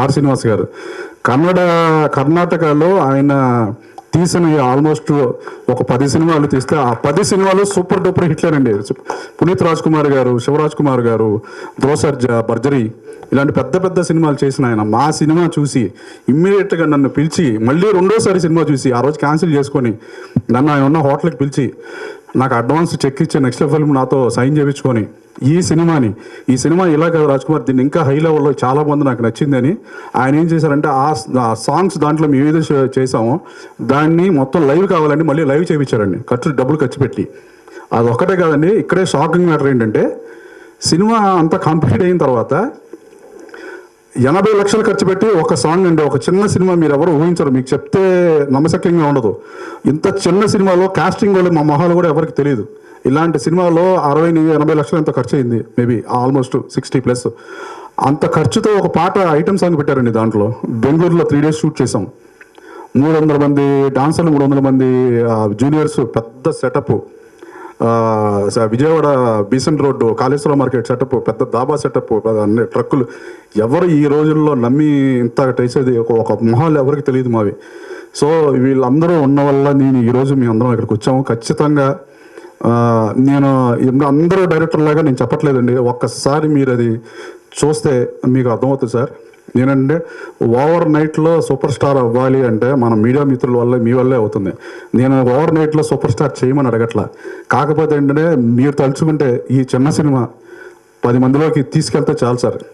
Are Srinivas గారు. కన్నడ కర్ణాటకలో ఆయన తీసిన ఆల్మోస్ట్ ఒక పది సినిమాలు తీస్తే ఆ పది సినిమాలు సూపర్ డూపర్ హిట్లేనండి. పునీత్ రాజ్ కుమార్ గారు శివరాజ్ కుమార్ గారు ద్రోసర్జ బర్జరీ ఇలాంటి పెద్ద పెద్ద సినిమాలు చేసిన ఆయన. మా సినిమా చూసి ఇమ్మీడియట్గా నన్ను పిలిచి మళ్ళీ రెండోసారి సినిమా చూసి ఆ రోజు క్యాన్సిల్ చేసుకొని నన్ను ఆయన ఉన్న హోటల్కి పిలిచి నాకు అడ్వాన్స్ చెక్ ఇచ్చే నెక్స్ట్ ఫిల్మ్ నాతో సైన్ చేయించుకొని ఈ సినిమాని ఈ సినిమా ఇలా కదా రాజ్ కుమార్ దీన్ని ఇంకా హై లెవెల్లో చాలా మంది నాకు నచ్చిందని ఆయన ఏం చేశారంటే ఆ సాంగ్స్ దాంట్లో మేము ఏదో చేసామో దాన్ని మొత్తం లైవ్ కావాలండి మళ్ళీ లైవ్ చేయించారండి ఖర్చు డబ్బులు ఖర్చు పెట్టి. అది ఒక్కటే కాదండి ఇక్కడే షాకింగ్ మ్యాటర్ ఏంటంటే సినిమా అంతా కంప్లీట్ అయిన తర్వాత ఎనభై లక్షలు ఖర్చు పెట్టి ఒక సాంగ్ అండి ఒక చిన్న సినిమా మీరు ఎవరు ఊహించరు మీకు చెప్తే నమ్మశక్యంగా ఉండదు. ఇంత చిన్న సినిమాలో కాస్టింగ్ వాళ్ళు మా మొహాలు కూడా ఎవరికి తెలియదు. ఇలాంటి సినిమాలో అరవై ఎనభై లక్షలు ఎంత ఖర్చు అయింది మేబీ ఆల్మోస్ట్ సిక్స్టీ ప్లస్ అంత ఖర్చుతో ఒక పాట ఐటమ్ సాంగ్ పెట్టారండి దాంట్లో. బెంగళూరులో త్రీ డేస్ షూట్ చేసాం మూడు వందల మంది డాన్సర్లు మూడు వందల మంది జూనియర్స్ పెద్ద setup Vijayawada Besant road Kaleswaram market setup పెద్ద దాబా సెటప్ అన్ని ట్రక్కులు ఎవరు ఈ రోజుల్లో నమ్మి ఇంత చేసేది? ఒక ఒక మొహాలు ఎవరికి తెలియదు మావి. సో వీళ్ళందరూ ఉన్న వల్ల నేను ఈరోజు మీ అందరం ఇక్కడికి వచ్చాము. ఖచ్చితంగా నేను ఇంద- అందరూ డైరెక్టర్ లాగా నేను చెప్పట్లేదండి. ఒక్కసారి మీరు అది చూస్తే మీకు అర్థమవుతుంది సార్. నేనంటే ఓవర్ నైట్లో సూపర్ స్టార్ అవ్వాలి అంటే మన మీడియా మిత్రుల వల్ల మీ వల్లే అవుతుంది. నేను ఓవర్ నైట్లో సూపర్ స్టార్ చేయమని అడగట్లా. కాకపోతే ఏంటంటే మీరు తలుచుకుంటే ఈ చిన్న సినిమా పది మందిలోకి తీసుకెళ్తే చాలు సార్.